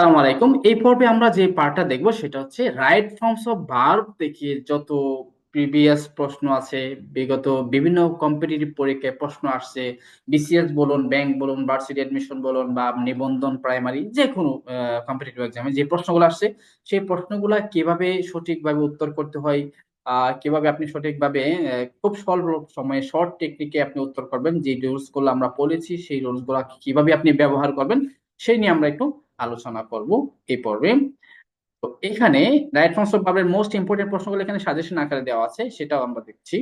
সালাম আলাইকুম। এই পর্বে আমরা যে পার্টটা দেখব সেটা হচ্ছে রাইট ফর্মস অফ ভার্ব থেকে যত প্রিভিয়াস প্রশ্ন আছে, বিগত বিভিন্ন কম্পিটিটিভ পরীক্ষায় প্রশ্ন আসছে, বিসিএস বলুন, ব্যাংক বলুন, ভার্সিটি অ্যাডমিশন বলুন বা নিবন্ধন, প্রাইমারি, যে কোনো কম্পিটিটিভ এক্সামে যে প্রশ্নগুলো আসছে, সেই প্রশ্নগুলো কীভাবে সঠিকভাবে উত্তর করতে হয় কীভাবে আপনি সঠিকভাবে খুব স্বল্প সময়ে শর্ট টেকনিকে আপনি উত্তর করবেন, যে রুলসগুলো আমরা বলেছি, সেই রুলসগুলা কীভাবে আপনি ব্যবহার করবেন, সেই নিয়ে আমরা একটু আলোচনা করব এই পর্বে। তো এখানে রাইট ফর্মস অফ ভার্বের মোস্ট ইম্পর্টেন্ট প্রশ্নগুলো এখানে সাজেশন আকারে দেওয়া আছে, সেটাও আমরা দেখছি।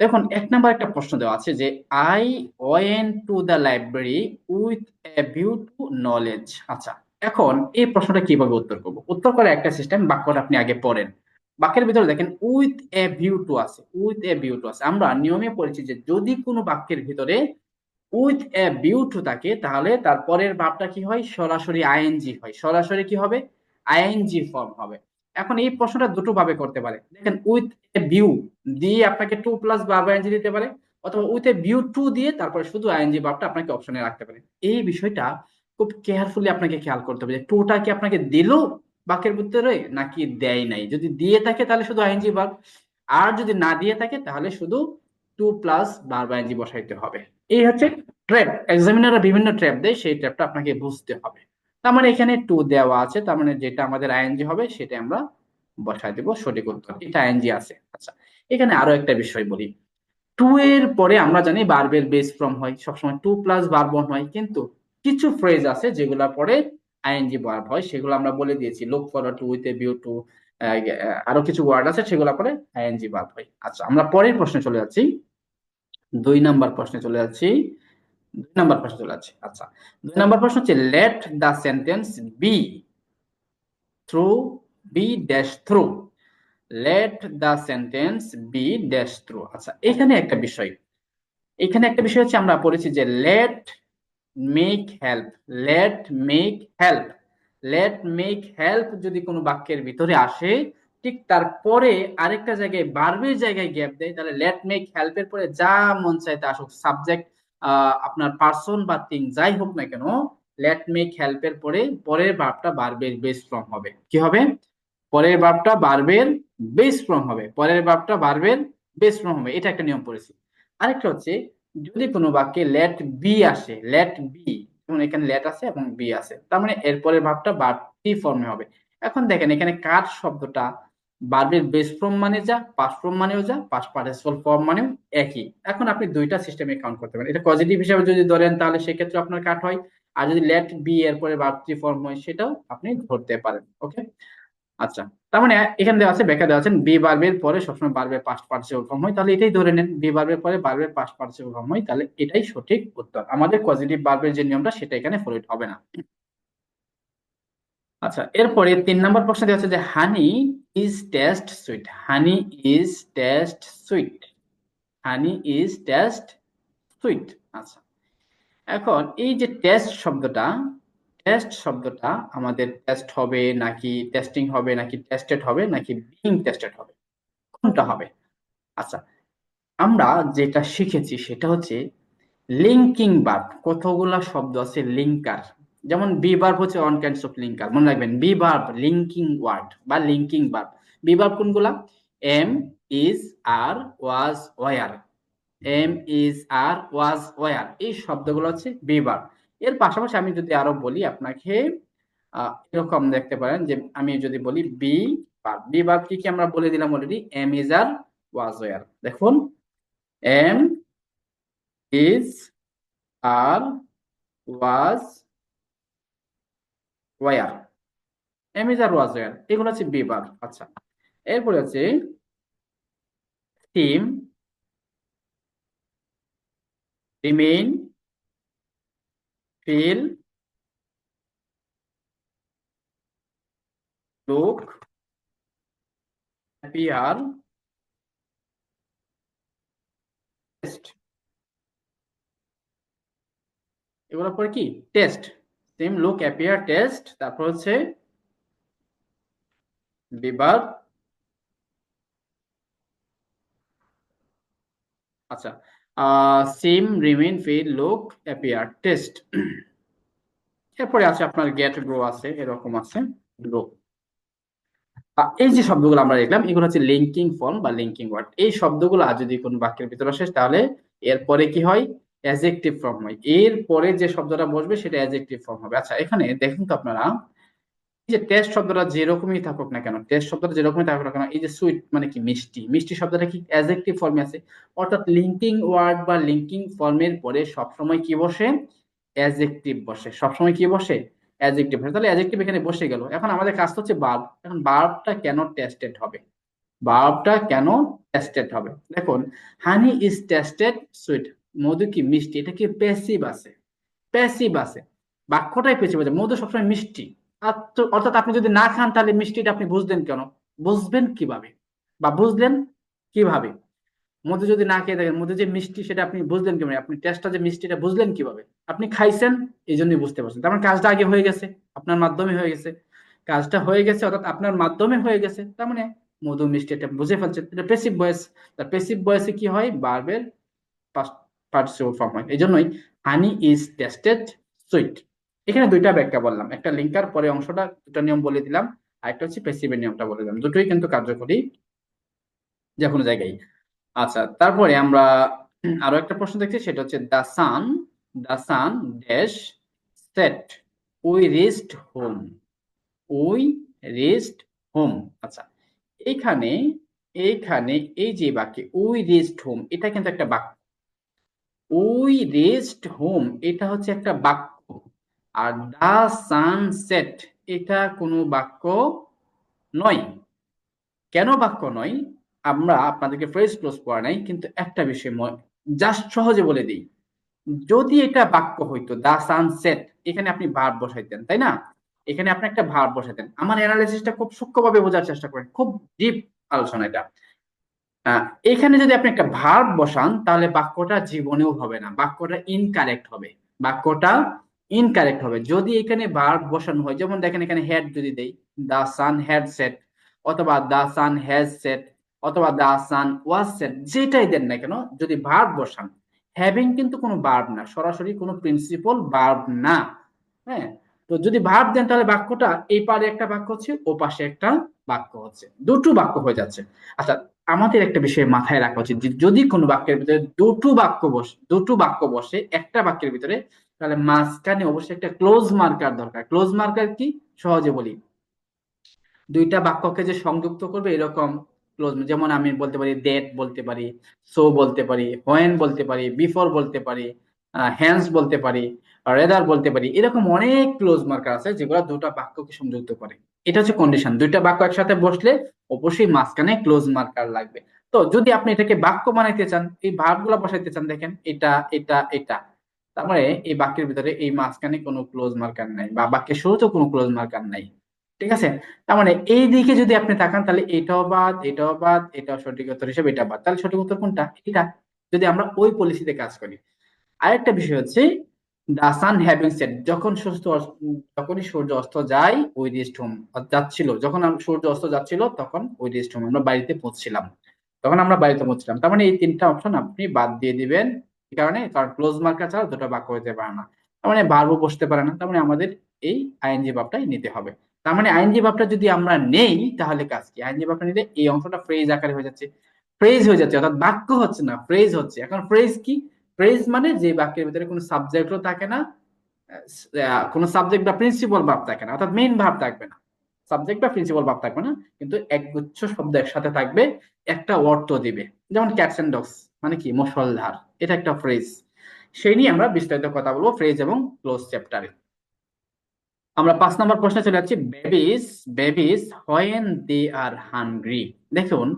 দেখুন, এক নাম্বার একটা প্রশ্ন দেওয়া আছে যে I went to the library with a view to knowledge আচ্ছা এখন এই প্রশ্নটা কীভাবে উত্তর করব? উত্তর করার একটা সিস্টেম বাক্যটা আপনি আগে পড়েন। বাক্যের ভিতরে দেখেন উইথ এ ভিউ টু আছে উইথ এ ভিউ টু আছে। আমরা নিয়মে পড়েছি যে, যদি কোনো বাক্যের ভিতরে উইথ এ ভিউ টু থাকে, তাহলে তার পরের ভাবটা কি হয়? সরাসরি আইএনজি হয়। সরাসরি কি হবে? আইএনজি ফর্ম হবে। এখন এই প্রশ্নটা দুটো ভাবে করতে পারে। দেখেন, উইথ এ ভিউ দিয়ে আপনাকে টু প্লাস ভার্ব আইএনজি দিতে পারে, অথবা উইথ এ ভিউ টু দিয়ে তারপরে শুধু আইএনজি ভাবটা আপনাকে অপশনে রাখতে পারে। এই বিষয়টা খুব কেয়ারফুলি আপনাকে খেয়াল করতে হবে যে টুটা কি আপনাকে দিল বাক্যের ভিতরে, নাকি দেয় নাই? যদি দিয়ে থাকে তাহলে শুধু আইএনজি ভাব আর যদি না দিয়ে থাকে তাহলে শুধু টু প্লাস ভার্ব আইএনজি বসাইতে হবে। এই হচ্ছে ট্র্যাপ এক্সামিনাররা বিভিন্ন ট্র্যাপ দেয়, সেই ট্র্যাপটা আপনাকে বুঝতে হবে। তার মানে এখানে টু দেওয়া আছে, তার মানে যেটা আমাদের আইএনজি হবে সেটা আমরা বসাই দেব, সঠিক উত্তর। এটা আইএনজি আছে। আচ্ছা এখানে আরও একটা বিষয় বলি। টু এর পরে আমরা জানি বার্বের বেস ফর্ম হয়। সবসময় টু প্লাস বারবন হয়। কিন্তু কিছু ফ্রেজ আছে যেগুলা পরে আইএনজি বার্ব হয়, সেগুলো আমরা বলে দিয়েছি। Look for to with a view to আরও কিছু ওয়ার্ড আছে, সেগুলো পরে আইএনজি বার্ব হয়। আচ্ছা আমরা পরের প্রশ্নে চলে যাচ্ছি। দুই নাম্বার প্রশ্নে চলে যাচ্ছি। দুই নাম্বার প্রশ্ন চলে যাচ্ছে। আচ্ছা দুই নাম্বার প্রশ্ন হচ্ছে let the sentence be through be dash through let the sentence be dash through আচ্ছা এখানে একটা বিষয়। এখানে একটা বিষয় হচ্ছে, আমরা পড়েছি যে let make help let make help let make help যদি কোনো বাক্যের ভিতরে আসে, ঠিক তারপরে আরেকটা জায়গায় বার্বের জায়গায় গ্যাপ দেয়, তাহলে লেট মেক হেল্পের পরে যা মন চাইতে আসুক। সাবজেক্ট আপনার পার্সন বা থিং যাই হোক না কেন লেট মেক হেল্পের পরে পরের ভাবটা বার্বের বেস ফর্ম হবে। কি হবে? পরের ভাবটা বার্বের বেস ফর্ম হবে। পরের ভাবটা বার্বের বেস ফর্ম হবে। এটা একটা নিয়ম পড়েছি। আরেকটা হচ্ছে, যদি কোনো বাক্যে লেট বি আসে লেট বি যেমন এখানে লেট আছে এবং বি আছে। তার মানে এরপরের ভাবটা বাড়তি টি ফর্মে হবে। এখন দেখেন, এখানে কার শব্দটা বার্বের বেস ফর্ম মানে যা পাস ফর্ম মানেও যা পাস পার্টিসিপাল ফর্ম মানেও একই। এখন আপনি দুইটা সিস্টেমে কাউন্ট করতে পারেন। এটা পজিটিভ হিসাবে যদি ধরেন, তাহলে সেক্ষেত্রে আপনার কাট হয়। আর যদি লেট বি এর পরে ফর্ম হয়, সেটাও আপনি ধরতে পারেন ওকে আচ্ছা তার মানে এখানে দেওয়া আছে, ব্যাখ্যা দেওয়া আছে, বি বার্বের পরে সবসময় বার্বের পাস্ট পার্টিসিপাল ফর্ম হয়। তাহলে এটাই ধরে নেন, বি বার্বের পরে বার্বের পাস্ট পার্টিসিপাল ফর্ম হয়। তাহলে এটাই সঠিক উত্তর। আমাদের পজিটিভ বার্বের যে নিয়মটা, সেটা এখানে ফলো হবে না। আচ্ছা এরপরে তিন নম্বর প্রশ্ন দেওয়া আছে যে honey is taste sweet honey is taste sweet honey is taste sweet আচ্ছা এখন এই যে টেস্ট শব্দটা টেস্ট শব্দটা আমাদের টেস্ট হবে নাকি টেস্টিং হবে, নাকি টেস্টেড হবে, নাকি বিং টেস্টেড হবে? কোনটা হবে? আচ্ছা আমরা যেটা শিখেছি সেটা হচ্ছে লিঙ্কিং বার্ব কতগুলা শব্দ আছে লিঙ্কার যেমন বি বার্ব হচ্ছে অন কাইন্ডস অফ লিঙ্কার মনে রাখবেন বি বার্ব লিঙ্কিং ওয়ার্ড বা লিঙ্কিং বার্ব বি বার্ব কোনগুলা? Am is are was were am is are was were এই শব্দগুলো হচ্ছে বি বার্ব এর পাশাপাশি আমি যদি আরও বলি আপনাকে এরকম দেখতে পারেন যে আমি যদি বলি বি বার্ব বি বার্ব কি কি আমরা বলে দিলাম already am is are was were দেখুন am is are was were am is are was were এগুলো হচ্ছে বি বার্ব আচ্ছা এরপরে আছে seem remain feel look appear taste. এগুলো পরে কি? Taste. Seem look appear taste, তারপর হচ্ছে বিবার আচ্ছা seem remain feel look appear taste এরপরে আছে আপনার গেট গ্রো আছে, এরকম আছে গ্রো এই যে শব্দগুলো আমরা দেখলাম, এগুলো হচ্ছে লিঙ্কিং ফর্ম বা লিঙ্কিং ওয়ার্ড এই শব্দগুলো যদি কোনো বাক্যের ভিতরে আসে, তাহলে এরপরে কি হয়? অ্যাজেক্টিভ ফর্ম হয়। এরপরে যে শব্দটা বসবে, সেটা অ্যাজেক্টিভ ফর্ম হবে। আচ্ছা এখানে দেখুন তো আপনারা যে টেস্ট শব্দটা যেরকমই থাকুক না কেন টেস্ট শব্দটা যেরকমই থাকুক না কেন, এই যে সুইট মানে কি মিষ্টি মিষ্টি শব্দটা কি অ্যাজেক্টিভ ফর্মে আছে? অর্থাৎ লিঙ্কিং ওয়ার্ড বা লিঙ্কিং ফর্মের পরে সবসময় কি বসে? অ্যাজেক্টিভ বসে। সবসময় কি বসে? অ্যাজেক্টিভ বসে। তাহলে অ্যাজেক্টিভ এখানে বসে গেল। এখন আমাদের কাজ হচ্ছে বার্ব এখন বার্বটা কেন টেস্টেড হবে? বার্বটা কেন টেস্টেড হবে? দেখুন হানি ইজ টেস্টেড সুইট মধু কি মিষ্টি? এটা কি প্যাসিভ আছে? প্যাসিভ আছে। বাক্যটাই পেছিভ আছে। মধু সবসময় মিষ্টি। অর্থাৎ আপনি যদি না খান, তাহলে মিষ্টিটা আপনি বুঝলেন কেন? বুঝবেন কীভাবে? বা বুঝলেন কীভাবে? মধু যদি না খেয়ে থাকেন মধু যে মিষ্টি, সেটা আপনি বুঝলেন কীভাবে? আপনি টেস্টটা যে মিষ্টিটা বুঝলেন কীভাবে? আপনি খাইছেন এই জন্যই বুঝতে পারছেন। তার মানে কাজটা আগে হয়ে গেছে, আপনার মাধ্যমে হয়ে গেছে। কাজটা হয়ে গেছে, অর্থাৎ আপনার মাধ্যমে হয়ে গেছে। তার মানে মধু, মিষ্টি, এটা বুঝে ফেলছেন। এটা পেসিভ বয়স তার পেসিভ বয়সে কি হয়? বার্বের পার্টিসিপল ফর্ম হয়। এই জন্যই হানি ইজ টেস্টেড সুইট এখানে দুইটা ব্যাখ্যা বললাম। একটা লিঙ্কার পরে অংশটা দুটা নিয়ম বলে দিলাম, আর একটা হচ্ছে পেসিভের নিয়মটা বলে দিলাম। দুটোই কিন্তু কার্যকরী যে কোনো জায়গায়। আচ্ছা তারপরে আমরা আরও একটা প্রশ্ন দেখছি, সেটা হচ্ছে the sun the sun dash set we rest home we rest home আচ্ছা এখানে এইখানে এই যে বাক্যে উই রেস্ট হোম এটা কিন্তু একটা বাক্য। উই রেস্ট হোম এটা হচ্ছে একটা বাক্য। আর দা সানসেট এটা কোনো বাক্য নয়। কেন বাক্য নয়? আমরা আপনাদেরকে ফ্রেজ ক্লোজ করা নাই, কিন্তু একটা বিষয় জাস্ট সহজে বলে দিই। যদি এটা বাক্য হইতো দা সানসেট এখানে আপনি ভার বসাইতেন, তাই না? এখানে আপনি একটা ভার্ব বসাইতেন। আমার অ্যানালিসিসটা খুব সূক্ষ্মভাবে বোঝার চেষ্টা করেন, খুব ডিপ আলোচনা এটা। এখানে যদি আপনি একটা ভার্ব বসান, তাহলে বাক্যটা জীবনেও হবে না, বাক্যটা ইনকারেক্ট হবে। বাক্যটা ইনকারেক্ট হবে। যদি এখানে ভার্ব বসানো হয়, যেমন দেখেন এখানে হেড যদি দেই দা সান হ্যাড সেট অথবা দা সান হ্যাজ সেট অথবা দা সান ওয়াজ সেট যেটাই দেন না কেন, যদি ভার্ব বসান হ্যাভিং কিন্তু কোনো ভার্ব না, সরাসরি কোনো প্রিন্সিপাল ভার্ব না। হ্যাঁ? তো যদি ভার্ব দেন তাহলে বাক্যটা এই পারে একটা বাক্য হচ্ছে ও পাশে একটা বাক্য হচ্ছে। দুটো বাক্য হয়ে যাচ্ছে। আচ্ছা আমাদের একটা বিষয় মাথায় রাখা উচিত যদি কোনো বাক্যের ভিতরে দুটো বাক্য বসে, দুটো বাক্য বসে, একটা বাক্যের ভিতরে তাহলে মাঝখানে অবশ্যই একটা ক্লোজ মার্কার দরকার। ক্লোজ মার্কার কি? সহজে বলি। দুইটা বাক্যকে যে সংযুক্ত করবে এরকম ক্লোজ যেমন আমি বলতে পারি ডেট বলতে পারি সো বলতে পারি হোয়েন বলতে পারি বিফোর বলতে পারি হ্যান্ডস বলতে পারি রেদার বলতে পারি, এরকম অনেক ক্লোজ মার্কার আছে যেগুলো দুটা বাক্যকে সংযুক্ত করে। এটা হচ্ছে কন্ডিশন দুইটা বাক্য একসাথে বসলে অবশ্যই মাঝখানে ক্লোজ মার্কার লাগবে। তো যদি আপনি এটাকে বাক্য বানাইতে চান, এই ভাবগুলো বসাইতে চান, দেখেন এটা এটা এটা। তারপরে এই বাক্যের ভিতরে এই মাঝখানে কোনো ক্লোজ মার্কার নাই বা বাক্যের শুরুতেও কোনো ক্লোজ মার্কার নাই, ঠিক আছে? তার মানে এই দিকে যদি আপনি তাকান, তাহলে এটাও বাদ এটাও বাদ, এটাও সঠিক উত্তর হিসেবে এটা বাদ। তাহলে সঠিক উত্তর কোনটা? এটা। যদি আমরা ওই পলিসিতে কাজ করি। আরেকটা বিষয় হচ্ছে দা সান হ্যাভিং সেট যখন সূর্য যখনই সূর্য অস্ত যায়, ওই রেস্ট হোম যাচ্ছিল। যখন সূর্য অস্ত যাচ্ছিল, তখন ওই রেস্ট হোম আমরা বাড়িতে পৌঁছছিলাম। তখন আমরা বাড়িতে পৌঁছছিলাম। তার মানে এই তিনটা অপশন আপনি বাদ দিয়ে দিবেন। কারণে কারণ ক্লোজ মার্কার ছাড়া দুটো বাক্য হতে পারে না। তার মানে বারবো বসতে পারে না, তার মানে আমাদের এই আইএনজি ভাবটাই নিতে হবে। তার মানে আইনজি ভাবটা যদি আমরা নেই, তাহলে কাজ কি? আইনজি ভাবটা নিলে এই অংশটা ফ্রেজ আকারে হয়ে যাচ্ছে। ফ্রেজ হয়ে যাচ্ছে, অর্থাৎ বাক্য হচ্ছে না ফ্রেজ হচ্ছে। এখন ফ্রেজ কি? ফ্রেজ মানে যে বাক্যের ভিতরে কোনো সাবজেক্টও থাকে না কোনো সাবজেক্ট বা প্রিন্সিপাল ভাব থাকে না, অর্থাৎ মেইন ভাব থাকবে না। সাবজেক্ট বা প্রিন্সিপাল ভাব থাকবে না, কিন্তু একগুচ্ছ শব্দ একসাথে থাকবে, একটা অর্থ দিবে। যেমন ক্যাটস এন্ড ডগস মানে কি? মশলধার। এটা একটা ফ্রেজ সেই নিয়ে আমরা বিস্তারিত কথা বলব ফ্রেজ এবং ক্লোজ চ্যাপ্টারে আমরা পাঁচ নম্বর প্রশ্নে চলে যাচ্ছি। Babies babies when they are hungry দেখুন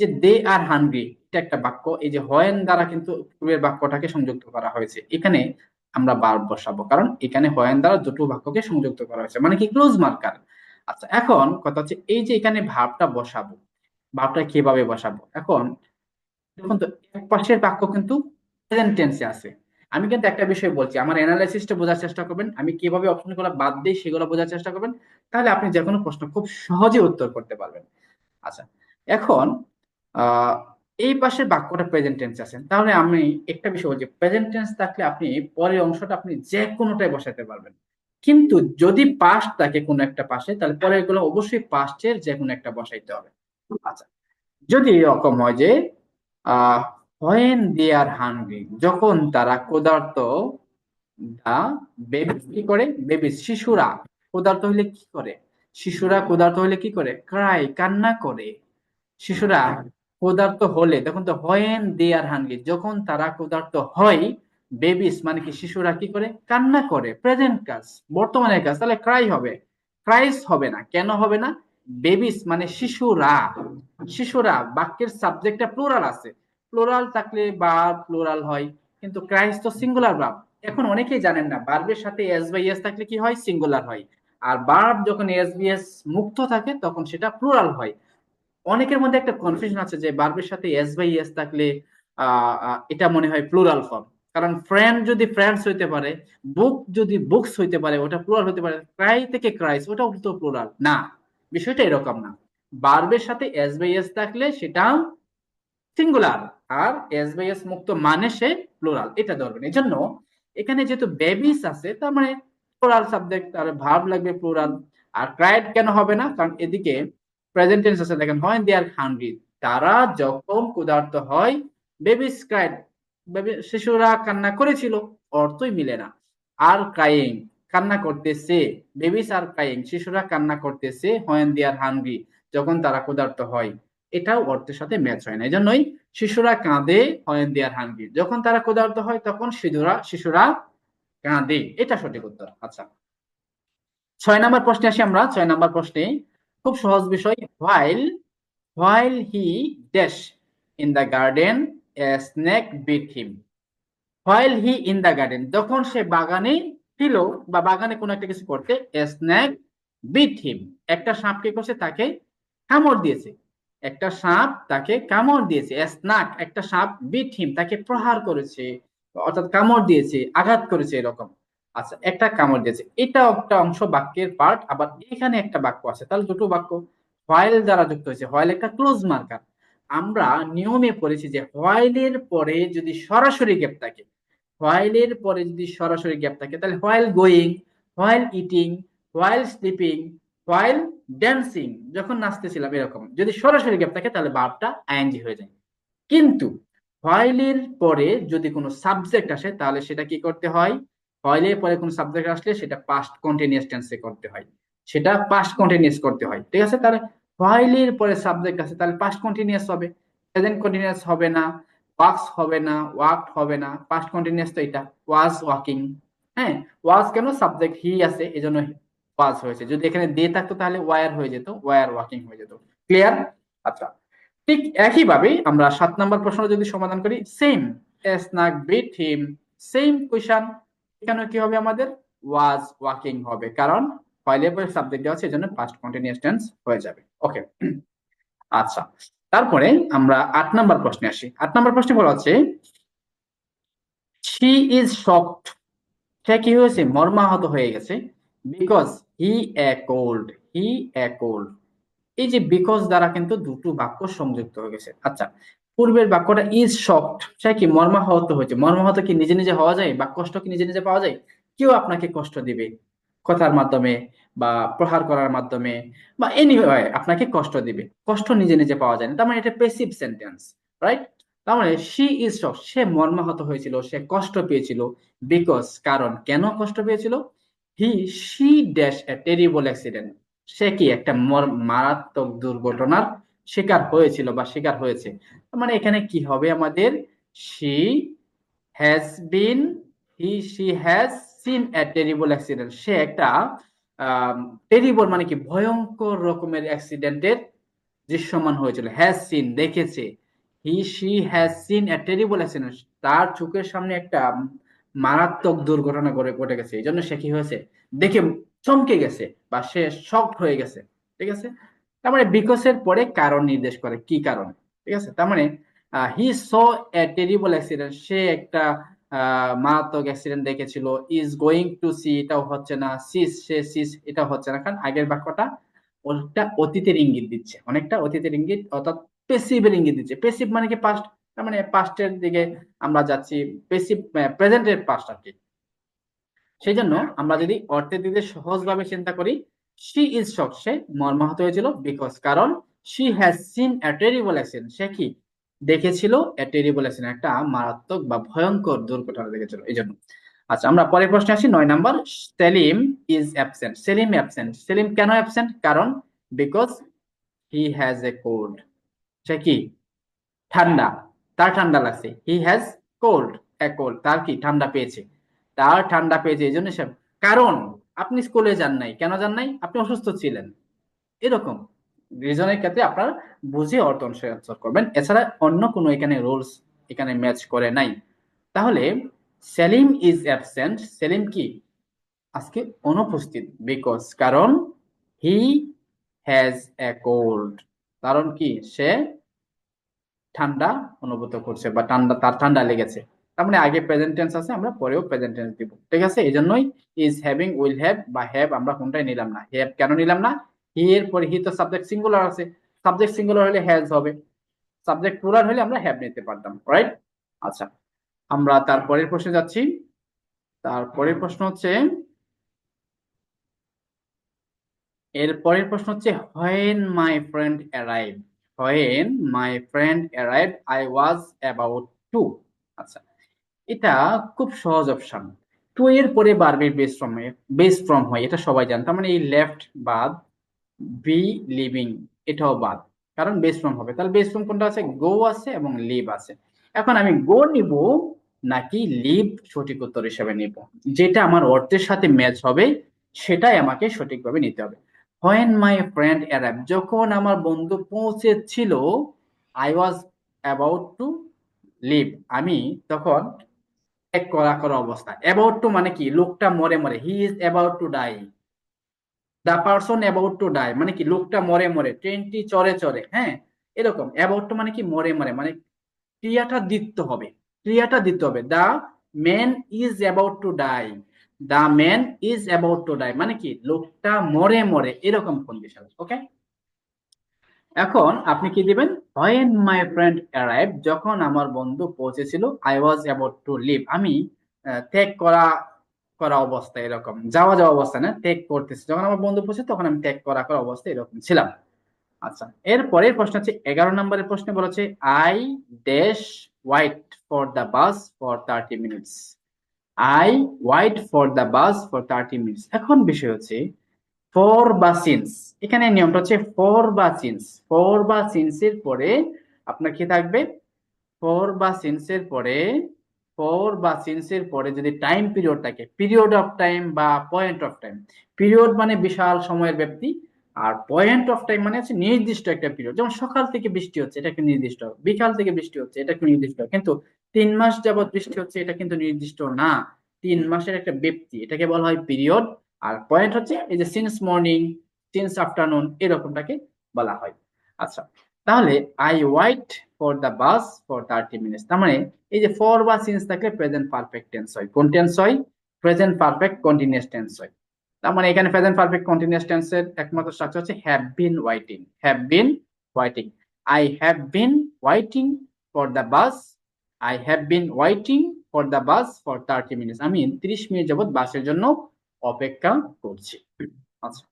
যে দে আর হানগ্রি এটা একটা বাক্য। এই যে হোয়েন দ্বারা কিন্তু পূর্বের বাক্যটাকে সংযুক্ত করা হয়েছে। এখানে আমরা বার বসাবো। কারণ এখানে হোয়েন দ্বারা দুটো বাক্যকে সংযুক্ত করা হয়েছে। মানে কি? ক্লোজ মার্কার আচ্ছা এখন কথা হচ্ছে এই যে এখানে ভাবটা বসাবো। ভাবটা কীভাবে বসাবো? এখন দেখুন তো, এক পাশের বাক্য কিন্তু প্রেজেন্ট টেন্সে আছে। আমি কিন্তু একটা বিষয় বলছি, আমার অ্যানালাইসিসটা বোঝার চেষ্টা করবেন, আমি কীভাবে অপশনগুলো বাদ দিই সেগুলো বোঝার চেষ্টা করবেন, তাহলে আপনি যে কোনো প্রশ্ন খুব সহজে উত্তর করতে পারবেন। আচ্ছা এখন এই পাশের বাক্যটা প্রেজেন্ট টেন্স আছেন তাহলে আমি একটা বিষয় বলছি প্রেজেন্ট টেন্স থাকলে আপনি পরের অংশটা আপনি যে কোনোটাই বসাতে পারবেন। কিন্তু যদি পাস্ট থাকে কোনো একটা পাশে, তাহলে পরে এগুলো অবশ্যই পাস্টের যে কোনো একটা বসাইতে হবে। আচ্ছা যদি এরকম হয় যে হোয়েন দে আর হাংরি যখন তারা ক্ষুধার্ত দা বেবি কি করে বেবি শিশুরা ক্ষুধার্ত হলে কি করে? শিশুরা ক্ষুধার্ত হলে কি করে? ক্রাই, কান্না করে। শিশুরা ক্ষুধার্ত হলে তখন তো হোয়েন দে আর হাংরি যখন তারা ক্ষুধার্ত হয়, বেবিস মানে কি, শিশুরা কি করে? কান্না করে। প্রেজেন্ট কাজ, বর্তমানের কাজ, তাহলে ক্রাই হবে। ক্রাইস হবে না, কেন হবে না? বেবিস মানে শিশুরা শিশুরা বাক্যের সাবজেক্টটা প্লুরাল আছে। প্লুরাল থাকলে বা প্লুরাল হয়, কিন্তু ক্রাইস তো সিঙ্গুলার ভাব এখন অনেকেই জানেন না বার্বের সাথে এস বাই এস থাকলে কি হয়? সিঙ্গুলার হয়। আর বার্ব যখন এস বি এস মুক্ত থাকে, তখন সেটা প্লুরাল হয়। অনেকের মধ্যে একটা কনফিউশন আছে যে বার্বের সাথে এস বাই এস থাকলে এটা মনে হয় প্লুরাল ফর্ম কারণ ফ্রেন্ড যদি ফ্রেন্ডস হইতে পারে বুক যদি বুকস হইতে পারে, ওটা প্লুরাল হতে পারে। ক্রাই থেকে ক্রাইস ওটা তো প্লুরাল না। বিষয়টা এরকম না। বার্বের সাথে এস বাই এস থাকলে সেটা সিঙ্গুলার আর এস বাই এস মুক্ত মানে সে প্লোরাল এটা ধরবেন। এই জন্য এখানে যেহেতু বেবিস আছে, তার মানে প্লুরাল সাবজেক্ট আর ভার্ব লাগবে প্লোরাল আর ক্রাইড কেন হবে না? কারণ এদিকে প্রেজেন্ট টেন্স আছে, দেখেন হয় দে আর হাংরি তারা যখন ক্ষুধার্ত হয় বেবিস ক্রাইড শিশুরা কান্না করেছিল, অর্থই মিলে না। আর ক্রাইং কান্না করতেছে বেবিস আর ক্রাইং শিশুরা কান্না করতেছে, হোয়েন দে আর হাংরি যখন তারা ক্ষুধার্ত হয়। এটাও অর্থের সাথে ম্যাচ হয় না। এই জন্যই শিশুরা কাঁদে হোয়েন দে আর হাংরি যখন তারা ক্ষুধার্ত হয়, তখন শিশুরা শিশুরা কাঁদে। এটা সঠিক উত্তর। আচ্ছা। ছয় নম্বর প্রশ্নে আসি আমরা। ছয় নম্বর প্রশ্নে, খুব সহজ বিষয় while while he dash in the garden snake bit him while he in the garden যখন সে বাগানে ছিল বা বাগানে কোনো একটা কিছু করতে স্নেক বিট হিম। একটা সাপ কি করছে তাকে কামড় দিয়েছে। একটা সাপ তাকে কামড় দিয়েছে স্নাক, একটা সাপ বিট হিম তাকে প্রহার করেছে, অর্থাৎ কামড় দিয়েছে, আঘাত করেছে এরকম। আচ্ছা একটা কামড় দিয়েছে। এটা একটা অংশ বাক্যের পার্ট আবার এখানে একটা বাক্য আছে। তাহলে দুটো বাক্য হোয়াইল দ্বারা যুক্ত হয়েছে। হোয়াইল একটা ক্লোজ মার্কার আমরা নিয়মে পড়েছি যে হোয়াইলের পরে যদি সরাসরি গ্যাপ থাকে হোয়াইলের পরে যদি সরাসরি গ্যাপ থাকে, তাহলে while going while eating while sleeping while dancing যখন নাচতেছিলাম এরকম, যদি সরাসরি গ্যাপ থাকে, তাহলে বার্বটা আইএনজি হয়ে যায়। কিন্তু হোয়াইলের পরে যদি কোনো সাবজেক্ট আসে, তাহলে সেটা কি করতে হয়? হোয়াইলের পরে কোনো সাবজেক্ট আসলে সেটা পাস্ট কন্টিনিউয়াস টেন্সে করতে হয়। সেটা পাস্ট কন্টিনিউয়াস করতে হয়, ঠিক আছে? তাহলে হোয়াইলের পরে সাবজেক্ট আছে তাহলে পাস্ট কন্টিনিউয়াস হবে। প্রেজেন্ট কন্টিনিউয়াস হবে না। ওয়াক্স হবে না ওয়াকড হবে না পাস্ট কন্টিনিউয়াস তো এটা ওয়াজ ওয়াকিং হ্যাঁ? ওয়াজ কেন সাবজেক্ট হি আছে, এজন্য ওয়াজ হয়েছে। যদি এখানে দে থাকতো তাহলে ওয়ার হয়ে যেত ওয়ার ওয়াকিং হয়ে যেত। ক্লিয়ার আচ্ছা ঠিক একইভাবে আমরা সাত নম্বর প্রশ্ন যদি সমাধান করি same snake bit him same question এখানে কি হবে আমাদের? ওয়াজ ওয়াকিং হবে, কারণ পরে সাবজেক্ট দেওয়া আছে, এজন্য পাস্ট কন্টিনিউয়াস টেন্স হয়ে যাবে। ওকে আচ্ছা তারপরে আমরা আট নম্বর প্রশ্নে আসি। আট নম্বর প্রশ্নে বলা হচ্ছে শি ইজ শকড সে কি হয়েছে? মর্মাহত হয়ে গেছে। Because he a cold he a cold এই যে বিকজ দ্বারা কিন্তু দুটো বাক্য সংযুক্ত হয়ে গেছে। আচ্ছা পূর্বের বাক্যটা ইজ শকড সে কি মর্মাহত হয়েছে? মর্মাহত কি নিজে নিজে হওয়া যায়? বা কষ্ট কি নিজে নিজে পাওয়া যায়? কেউ আপনাকে কষ্ট দিবে। কথার মাধ্যমে বা প্রহার করার মাধ্যমে বা এনি আপনাকে কষ্ট দিবে। কষ্ট নিজে নিজে পাওয়া যায় না। তার মানে এটা পেসিভ সেন্টেন্স রাইট তার মানে শি ইজ সে মর্মাহত হয়েছিল, সে কষ্ট পেয়েছিল বিকজ কারণ কেন কষ্ট পেয়েছিল? He she dash a terrible accident সে কি একটা মর, মারাত্মক দুর্ঘটনার শিকার হয়েছিল বা শিকার হয়েছে? মানে এখানে কি হবে আমাদের? She has been he she has seen a terrible accident সে একটা টেরিবল মানে কি? ভয়ঙ্কর রকমের অ্যাক্সিডেন্টের দৃশ্যমান হয়েছিল। হ্যাজ সিন দেখেছে। He she has seen a terrible accident তার চোখের সামনে একটা মারাত্মক দুর্ঘটনা করে ঘটে গেছে। এই জন্য সে কি হয়েছে? দেখে চমকে গেছে বা সে শক হয়ে গেছে। ঠিক আছে? তার মানে বিকজের পরে কারণ নির্দেশ করে। কি কারণ? ঠিক আছে? তার মানে হি স এ টেরিবল অ্যাক্সিডেন্ট সে একটা মারাত্মক অ্যাক্সিডেন্ট দেখেছিল। ইজ গোয়িং টু সি এটাও হচ্ছে না। সিস সে সিস এটা হচ্ছে না। কারণ আগের বাক্যটা অনেকটা অতীতের ইঙ্গিত দিচ্ছে। অনেকটা অতীতের ইঙ্গিত, অর্থাৎ পেসিভের ইঙ্গিত দিচ্ছে। পেসিভ মানে কি পাস্ট তার মানে পাস্টের দিকে আমরা যাচ্ছি। পেসিভ প্রেজেন্টের পাস্ট আর কি। সেই জন্য আমরা যদি অর্থের দিকে সহজভাবে চিন্তা করি শি ইজ শক সে মর্মাহত হয়েছিল বিকজ কারণ she has seen a terrible accident সে কি? দেখেছিল একটা মারাত্মক বা ভয়ঙ্কর দুর্ঘটনা দেখেছিল, এই জন্য। আচ্ছা আমরা পরের প্রশ্নে আসি, নয় number. Salim is absent Salim absent Salim কেন অ্যাবসেন্ট কারণ because he has a cold সে কি? ঠান্ডা। তার ঠান্ডা লাগছে। He has cold a cold তার কি? ঠান্ডা পেয়েছে। তার ঠান্ডা পেয়েছে, এই জন্য সে কারণ আপনি স্কুলে যান নাই। কেন যান নাই? আপনি অসুস্থ ছিলেন। এরকম। রিজনের ক্ষেত্রে আপনার বুঝে অর্থ অনুসারে আনসার করবেন। এছাড়া অন্য কোনো এখানে রুলস এখানে ম্যাচ করে নাই। তাহলে সেলিম ইজ অ্যাবসেন্ট সেলিম কি? আজকে অনুপস্থিত বিকজ কারণ হি হ্যাজ এ কোল্ড কারণ কি? সে ঠান্ডা অনুভূত করছে বা ঠান্ডা, তার ঠান্ডা লেগেছে। তার মানে আগে প্রেজেন্ট টেন্স আছে, আমরা পরেও প্রেজেন্ট টেন্স দিব। ঠিক আছে? এই জন্যই ইজ হ্যাভিং উইল হ্যাভ বা হ্যাভ আমরা কোনটাই নিলাম না। হ্যাভ কেন নিলাম না? হি এর পরে হি তো সাবজেক্ট সিঙ্গুলার আছে। সাবজেক্ট সিঙ্গুলার হলে হ্যাজ হবে। সাবজেক্ট প্লুরাল হলে আমরা হ্যাভ নিতে পারতাম রাইট আচ্ছা আমরা তারপরের প্রশ্নে যাচ্ছি। তারপরের প্রশ্ন হচ্ছে, এর পরের প্রশ্ন হচ্ছে when my friend arrive when my friend arrive I was about to আচ্ছা এটা খুব সহজ অপশন টু এর পরে বারবের বেস ফ্রম বেস ফ্রম হয়, এটা সবাই জানে তার মানে এই লেফট বাদ বি লিভিং এটাও বাদ। কারণ বেস ফ্রম হবে। তাহলে বেস ফ্রম কোনটা আছে? গো আছে এবং লিভ আছে। এখন আমি গো নিব নাকি লিভ সঠিক উত্তর হিসেবে নিব? যেটা আমার অর্থের সাথে ম্যাচ হবে, সেটাই আমাকে সঠিকভাবে নিতে হবে। হোয়েন মাই ফ্রেন্ড অ্যারাইভ যখন আমার বন্ধু পৌঁছেছিল I was about to leave আমি তখন এক করা করা অবস্থা। অ্যাবাউট টু মানে কি? লোকটা মরে মরে। He is about to die the person about to die মানে কি, লোকটা মরে মরে, ট্রেনটি চড়ে চড়ে হ্যাঁ? এরকম অ্যাবাউট টু মানে কি, মরে মরে মানে ক্রিয়াটা দিতে হবে, ক্রিয়াটা দিতে হবে। The man is about to die the man is about to die মানে কি, লোকটা মরে মরে, এরকম কন্ডিশন ওকে এখন আপনি কি দিবেন? হোয়েন মাই ফ্রেন্ড অ্যারাইভ যখন আমার বন্ধু পৌঁছেছিল I was about to leave আমি ত্যাগ করা করা অবস্থা এরকম। যাওয়া যাওয়া অবস্থা না ত্যাগ করতেছি। যখন আমার বন্ধু পৌঁছে তখন আমি ত্যাগ করা করা অবস্থা এরকম ছিলাম। আচ্ছা এর পরের প্রশ্ন হচ্ছে, এগারো নম্বরের প্রশ্নে বলেছে I dash wait for the bus for thirty minutes I wait for the bus for thirty minutes এখন বিষয় হচ্ছে ফর বা সিন্স এখানে নিয়মটা হচ্ছে ফর বা সিন্স ফর বা সিন্সের পরে আপনার কি থাকবে? ফর বা সিন্সের পরে ফর বা সিন্সের পরে যদি টাইম পিরিয়ড থাকে পিরিয়ড অফ টাইম বা পয়েন্ট অফ টাইম পিরিয়ড মানে বিশাল সময়ের ব্যক্তি আর পয়েন্ট অফ টাইম মানে হচ্ছে নির্দিষ্ট একটা পিরিয়ড যেমন সকাল থেকে বৃষ্টি হচ্ছে, এটা কি নির্দিষ্ট। বিকাল থেকে বৃষ্টি হচ্ছে, এটা কি নির্দিষ্ট। কিন্তু তিন মাস যাবৎ বৃষ্টি হচ্ছে, এটা কিন্তু নির্দিষ্ট না। তিন মাসের একটা ব্যক্তি, এটাকে বলা হয় পিরিয়ড আর পয়েন্ট হচ্ছে এই যে সিন্স মর্নিং সিন্স আফটারনুন এরকমটাকে বলা হয়। আচ্ছা তাহলে I wait for the bus for thirty minutes তার মানে এই যে ফর বা সিন্স থাকলে প্রেজেন্ট পারফেক্ট টেন্স হয়। কোন টেন্স হয়? প্রেজেন্ট পারফেক্ট কন্টিনিউয়াস টেন্স হয়। তার মানে এখানে প্রেজেন্ট পারফেক্ট কন্টিনিউয়াস টেন্সের একমাত্র স্ট্রাকচার হচ্ছে have been waiting have been waiting I have been waiting for the bus I have been waiting for the bus for thirty minutes আমি তিরিশ minute যাবত বাসের জন্য অপেক্ষা করছি। আচ্ছা।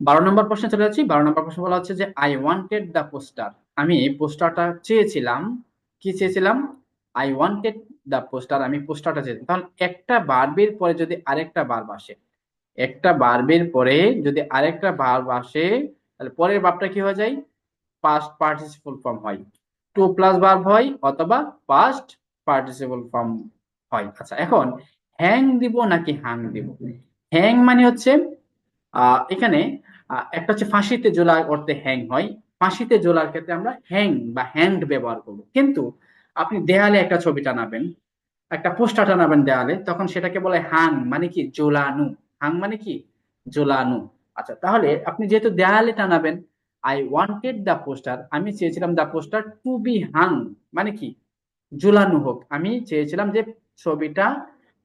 বারো নম্বর প্রশ্নে চলে যাচ্ছি। বারো নম্বর প্রশ্ন বলা হচ্ছে যে আই ওয়ান্টেড দ্য পোস্টার আমি পোস্টারটা চেয়েছিলাম। কি চেয়েছিলাম? আই ওয়ান্টেড দ্য পোস্টার আমি পোস্টারটা চেয়েছিলাম। তাহলে একটা বার্বের পরে যদি আরেকটা বার্ব আসে, একটা বার্বের পরে যদি আরেকটা বার্ব আসে, তাহলে পরের বার্বটা কি হয়ে যায়? পাস্ট পার্টিসিপল ফর্ম হয়। টু প্লাস বার্ব হয় অথবা পাস্ট পার্টিসিপল ফর্ম হয়। আচ্ছা এখন হ্যাং দিব নাকি হাং দিব? হ্যাং মানে হচ্ছে এখানে একটা হচ্ছে ফাঁসিতে জোলার অর্থে হ্যাং হয়। ফাঁসিতে জোলার ক্ষেত্রে আমরা হ্যাং বা হ্যান্ড ব্যবহার করব। কিন্তু আপনি দেয়ালে একটা ছবি টানাবেন, একটা পোস্টার টানাবেন দেয়ালে, তখন সেটাকে বলে হাং মানে কি? জোলানু। হাং মানে কি? জোলানু। আচ্ছা তাহলে আপনি যেহেতু দেয়ালে টানাবেন আই ওয়ান্টেড দ্য পোস্টার আমি চেয়েছিলাম the poster two be Hang মানে কি? জোলানু হোক। আমি চেয়েছিলাম যে ছবিটা,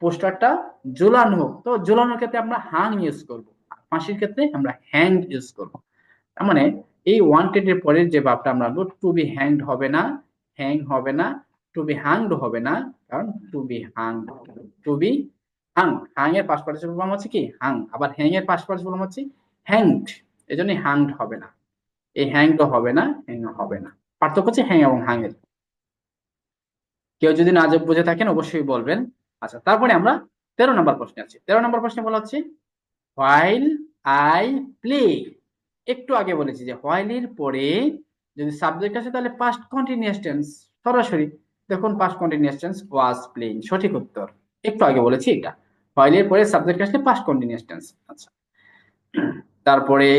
পোস্টারটা ঝোলানো হোক। তো জোলানোর ক্ষেত্রে আমরা হাং ইউজ করব। ফাঁসির ক্ষেত্রে আমরা হ্যাংড ইউজ করব। তার মানে এই ওয়ান্টেড এর পরের যে ভাবটা আমরা আনব টু বি হ্যাংড হবে না হ্যাং হবে না টু বি হাংড হবে না, কারণ to be hung to be hung hung এর পাস্ট পার্টিসিপল ফর্ম হচ্ছে কি? হাং আবার হ্যাং এর পাস্ট পার্টিসিপল ফর্ম হচ্ছে হ্যাংড এজন্য হ্যাংড হবে না। এই হ্যাংড হবে না হ্যাং হবে না। পার্থক্য হচ্ছে হ্যাং এবং হাং এর। কেউ যদি না বুঝে থাকেন, অবশ্যই বলবেন। আচ্ছা তারপরে আমরা তেরো নম্বর প্রশ্নে আছি। তেরো নম্বর প্রশ্নে বলা হচ্ছে হোয়াইল আই প্লে একটু আগে বলেছি যে হোয়াইল এর পরে যদি সাবজেক্ট আসে, তাহলে পাস্ট কন্টিনিউয়াস টেন্স সরাসরি। দেখুন past continuous tense was playing সঠিক উত্তর। একটু আগে বলেছি এটা। হোয়াইল এর পরে সাবজেক্ট আসলে পাস্ট কন্টিনিউয়াস টেন্স আচ্ছা। তারপরে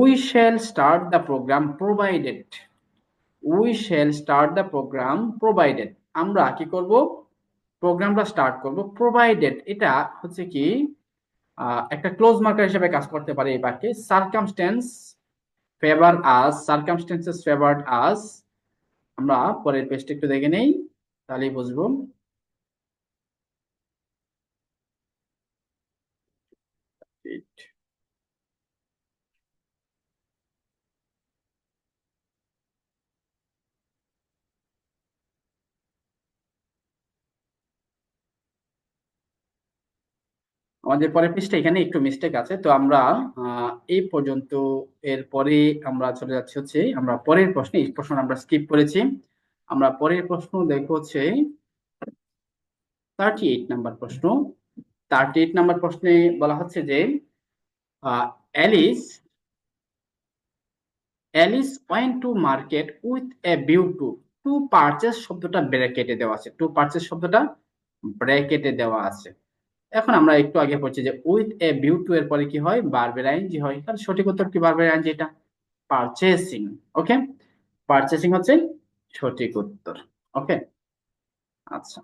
we shall start the programme provided we shall start the programme provided আমরা কি করব? প্রোগ্রামটা স্টার্ট করব প্রোভাইডেড এটা হচ্ছে কি? একটা ক্লোজ মার্কার হিসেবে কাজ করতে পারে এই বাক্যে। Circumstance favour us circumstances favoured us আমরা পরের পেজটা একটু দেখে নেই, তাহলেই বুঝব। আমাদের পরের পৃষ্ঠা এখানে একটু মিস্টেক আছে। তো আমরা এই পর্যন্ত এর পরে আমরা চলে যাচ্ছি হচ্ছে, আমরা পরের প্রশ্নে, এই প্রশ্ন আমরা স্কিপ করেছি। আমরা পরের প্রশ্ন দেখব হচ্ছে থার্টি এইট নাম্বার প্রশ্ন। থার্টি এইট নাম্বার প্রশ্নে বলা হচ্ছে যে Alice Alice went to market with a view to to purchase শব্দটা ব্র্যাকেটে দেওয়া আছে। টু পারচেস শব্দটা ব্র্যাকেটে দেওয়া আছে। এখন আমরা একটু আগে পড়ছি যে উইথ এ বিউ টু এর পরে কি হয়? বারবের আইনজি হয়। তাহলে সঠিক উত্তর কি বারবের আইনজি এটা পারচেসিং ওকে পারচেসিং হচ্ছে সঠিক উত্তর ওকে আচ্ছা।